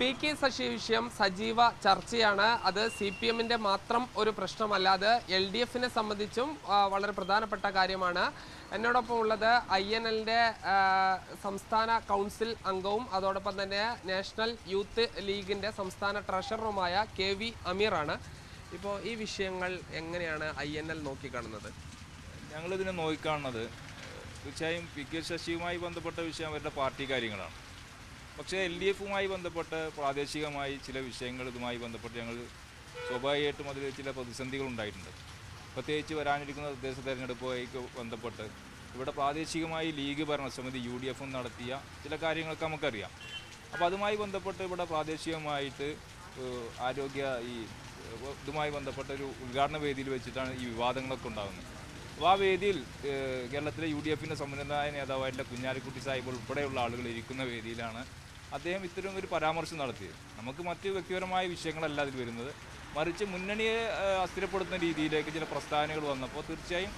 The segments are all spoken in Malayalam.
പി കെ ശശി വിഷയം സജീവ ചർച്ചയാണ്. അത് സി പി എമ്മിന്റെ മാത്രം ഒരു പ്രശ്നമല്ല അത് എൽ ഡി എഫിനെ സംബന്ധിച്ചും വളരെ പ്രധാനപ്പെട്ട കാര്യമാണ്. എന്നോടൊപ്പം ഉള്ളത് ഐ എൻ എല്ലിന്റെ സംസ്ഥാന കൗൺസിൽ അംഗവും അതോടൊപ്പം തന്നെ നാഷണൽ യൂത്ത് ലീഗിന്റെ സംസ്ഥാന ട്രഷററുമായ കെ വി അമീറാണ്. ഇപ്പോൾ ഈ വിഷയങ്ങൾ എങ്ങനെയാണ് ഐ എൻ എൽ നോക്കിക്കാണുന്നത്? ഞങ്ങളിതിനെ നോക്കിക്കാണുന്നത് തീർച്ചയായും പി കെ ശശിയുമായി ബന്ധപ്പെട്ട വിഷയം അവരുടെ പാർട്ടി കാര്യങ്ങളാണ്. പക്ഷേ എൽ ഡി എഫുമായി ബന്ധപ്പെട്ട് പ്രാദേശികമായി ചില വിഷയങ്ങൾ ഇതുമായി ബന്ധപ്പെട്ട് ഞങ്ങൾ സ്വാഭാവികമായിട്ടും അതിൽ ചില പ്രതിസന്ധികൾ ഉണ്ടായിട്ടുണ്ട്. പ്രത്യേകിച്ച് വരാനിരിക്കുന്ന തദ്ദേശ തെരഞ്ഞെടുപ്പുമായി ബന്ധപ്പെട്ട് ഇവിടെ പ്രാദേശികമായി ലീഗ് ഭരണസമിതി യു ഡി എഫും നടത്തിയ ചില കാര്യങ്ങളൊക്കെ നമുക്കറിയാം. അപ്പോൾ അതുമായി ബന്ധപ്പെട്ട് ഇവിടെ പ്രാദേശികമായിട്ട് ആരോഗ്യ ഈ ഇതുമായി ബന്ധപ്പെട്ട ഒരു ഉദ്ഘാടന വേദിയിൽ വെച്ചിട്ടാണ് ഈ വിവാദങ്ങളൊക്കെ ഉണ്ടാകുന്നത്. അപ്പോൾ ആ വേദിയിൽ കേരളത്തിലെ യു ഡി എഫിന്റെ സമുന്നതനായ നേതാവായിട്ടുള്ള കുഞ്ഞാലിക്കുട്ടി സാഹിബ് ഉൾപ്പെടെയുള്ള ആളുകൾ ഇരിക്കുന്ന വേദിയിലാണ് അദ്ദേഹം ഇത്തരം ഒരു പരാമർശം നടത്തിയത്. നമുക്ക് മറ്റ് വ്യക്തിപരമായ വിഷയങ്ങളല്ല അതിൽ വരുന്നത്. മറിച്ച് മുന്നണിയെ അസ്ഥിരപ്പെടുത്തുന്ന രീതിയിലേക്ക് ചില പ്രസ്താവനകൾ വന്നപ്പോൾ തീർച്ചയായും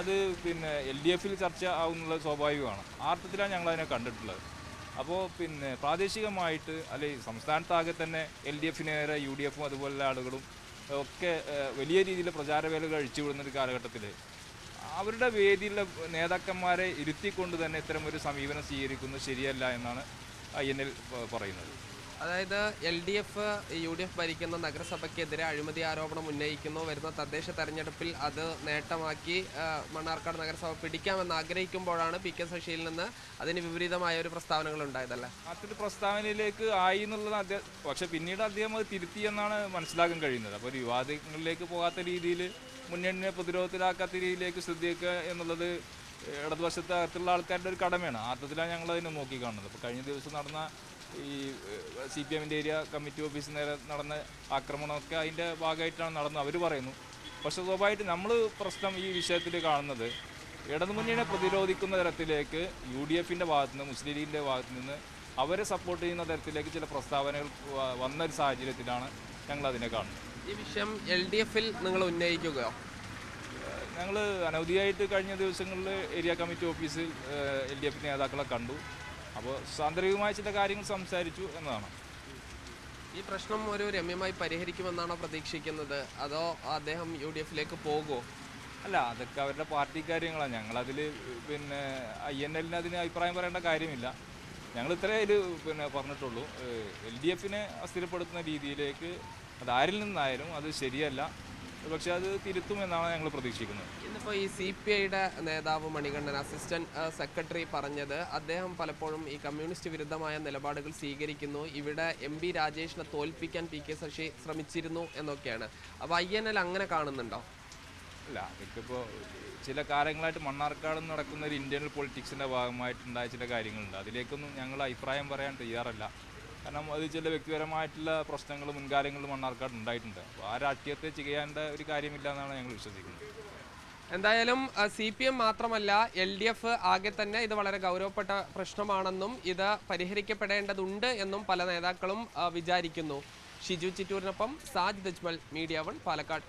അത് പിന്നെ എൽ ഡി എഫിൽ ചർച്ച ആവുന്ന സ്വാഭാവികമാണ്. ആ അർത്ഥത്തിലാണ് ഞങ്ങൾ അതിനെ കണ്ടിട്ടുള്ളത്. അപ്പോൾ പിന്നെ പ്രാദേശികമായിട്ട് അല്ലെ സംസ്ഥാനത്താകെ തന്നെ എൽ ഡി എഫിന് നേരെ യു ഡി എഫും അതുപോലുള്ള ആളുകളും ഒക്കെ വലിയ രീതിയിൽ പ്രചാരവേലകൾ അഴിച്ചുവിടുന്ന ഒരു കാലഘട്ടത്തിൽ അവരുടെ വേദിയിലെ നേതാക്കന്മാരെ ഇരുത്തിക്കൊണ്ട് തന്നെ ഇത്തരം ഒരു സമീപനം സ്വീകരിക്കുന്നത് ശരിയല്ല എന്നാണ് ഐ എൻ എൽ പറയുന്നത്. അതായത് L D F U D F ഭരിക്കുന്ന നഗരസഭയ്ക്കെതിരെ അഴിമതി ആരോപണം ഉന്നയിക്കുന്നു. വരുന്ന തദ്ദേശ തെരഞ്ഞെടുപ്പിൽ അത് നേട്ടമാക്കി മണ്ണാർക്കാട് നഗരസഭ പിടിക്കാമെന്ന് ആഗ്രഹിക്കുമ്പോഴാണ് പി കെ ശശിയിൽ നിന്ന് അതിന് വിപരീതമായ ഒരു പ്രസ്താവനകൾ ഉണ്ടായതല്ലേ? മറ്റൊരു പ്രസ്താവനയിലേക്ക് ആയി എന്നുള്ളത് അദ്ദേഹം പക്ഷെ പിന്നീട് അദ്ദേഹം അത് തിരുത്തി എന്നാണ് മനസ്സിലാക്കാൻ കഴിയുന്നത്. അപ്പോൾ വിവാദങ്ങളിലേക്ക് പോകാത്ത രീതിയിൽ മുന്നണിയെ പ്രതിരോധത്തിലാക്കാത്ത രീതിയിലേക്ക് ശ്രദ്ധിക്കുക എന്നുള്ളത് ഇടതുവശത്തെ അകത്തുള്ള ആൾക്കാരുടെ ഒരു കടമയാണ്. ആ അർത്ഥത്തിലാണ് ഞങ്ങൾ അതിനെ നോക്കിക്കാണുന്നത്. അപ്പോൾ കഴിഞ്ഞ ദിവസം നടന്ന ഈ സി പി എമ്മിന്റെ ഏരിയ കമ്മിറ്റി ഓഫീസിൽ നേരെ നടന്ന ആക്രമണമൊക്കെ അതിന്റെ ഭാഗമായിട്ടാണ് നടന്നത്. അവർ പറയുന്നു. പക്ഷെ സ്വാഭാവികമായിട്ട് നമ്മൾ പ്രശ്നം ഈ വിഷയത്തിൽ കാണുന്നത് ഇടതുമുന്നണിയെ പ്രതിരോധിക്കുന്ന തരത്തിലേക്ക് യു ഡി എഫിന്റെ ഭാഗത്ത് നിന്ന് മുസ്ലിം ലീഗിന്റെ ഭാഗത്ത് നിന്ന് അവരെ സപ്പോർട്ട് ചെയ്യുന്ന തരത്തിലേക്ക് ചില പ്രസ്താവനകൾ വന്ന ഒരു സാഹചര്യത്തിലാണ് ഞങ്ങൾ അതിനെ കാണുന്നത്. ഈ വിഷയം എൽ ഡി എഫിൽ നിങ്ങൾ ഉന്നയിക്കുകയോ? ഞങ്ങൾ അനവധിയായിട്ട് കഴിഞ്ഞ ദിവസങ്ങളിൽ ഏരിയ കമ്മിറ്റി ഓഫീസിൽ എൽ ഡി എഫ് നേതാക്കളെ കണ്ടു. അപ്പോൾ സാന്ദർഭികമായ ചില കാര്യങ്ങൾ സംസാരിച്ചു എന്നതാണ്. ഈ പ്രശ്നം ഒരു രമ്യമായി പരിഹരിക്കുമെന്നാണോ പ്രതീക്ഷിക്കുന്നത്? അതോ അദ്ദേഹം യു ഡി എഫിലേക്ക് പോകുമോ അല്ല അതൊക്കെ അവരുടെ പാർട്ടി കാര്യങ്ങളാണ് ഞങ്ങളതിൽ പിന്നെ ഐ എൻ എല്ലിന് അതിന് അഭിപ്രായം പറയേണ്ട കാര്യമില്ല. ഞങ്ങൾ ഇത്രേ ഇത് പിന്നെ പറഞ്ഞിട്ടുള്ളൂ. എൽ ഡി എഫിനെ അസ്ഥിരപ്പെടുത്തുന്ന രീതിയിലേക്ക് അതാരിൽ നിന്നായാലും അത് ശരിയല്ല. പക്ഷേ അത് തിരുത്തുമെന്നാണ് ഞങ്ങൾ പ്രതീക്ഷിക്കുന്നത്. ഇന്നിപ്പോൾ ഈ സി പി ഐയുടെ നേതാവ് മണികണ്ഠൻ അസിസ്റ്റന്റ് സെക്രട്ടറി പറഞ്ഞത് അദ്ദേഹം പലപ്പോഴും ഈ കമ്മ്യൂണിസ്റ്റ് വിരുദ്ധമായ നിലപാടുകൾ സ്വീകരിക്കുന്നു. ഇവിടെ എം പി രാജേഷിനെ തോൽപ്പിക്കാൻ പി കെ ശശി ശ്രമിച്ചിരുന്നു എന്നൊക്കെയാണ്. അപ്പോൾ ഐ എൻ എൽ അങ്ങനെ കാണുന്നുണ്ടോ? അല്ല അതൊക്കെ ചില കാലങ്ങളായിട്ട് മണ്ണാർക്കാട് നടക്കുന്ന ഒരു ഇന്ത്യൻ പൊളിറ്റിക്സിന്റെ ഭാഗമായിട്ടുണ്ടായ ചില കാര്യങ്ങളുണ്ട്. അതിലേക്കൊന്നും ഞങ്ങൾ അഭിപ്രായം പറയാൻ തയ്യാറല്ല. കാരണം അത് ചില വ്യക്തിപരമായിട്ടുള്ള പ്രശ്നങ്ങൾ മുൻകാലങ്ങളിൽ മണ്ണാർക്കാട് ഉണ്ടായിട്ടുണ്ട്. അപ്പോൾ ആ രാഷ്ട്രീയത്തെ ചെയ്യേണ്ട ഒരു കാര്യമില്ല എന്നാണ് ഞങ്ങൾ വിശ്വസിക്കുന്നത്. എന്തായാലും സി പി എം മാത്രമല്ല എൽ ഡി എഫ് ആകെ തന്നെ ഇത് വളരെ ഗൗരവപ്പെട്ട പ്രശ്നമാണെന്നും ഇത് പരിഹരിക്കപ്പെടേണ്ടതുണ്ട് എന്നും പല നേതാക്കളും വിചാരിക്കുന്നു. ഷിജു ചിറ്റൂരിനൊപ്പം സാജിദ് അജ്മൽ മീഡിയ വൺ പാലക്കാട്.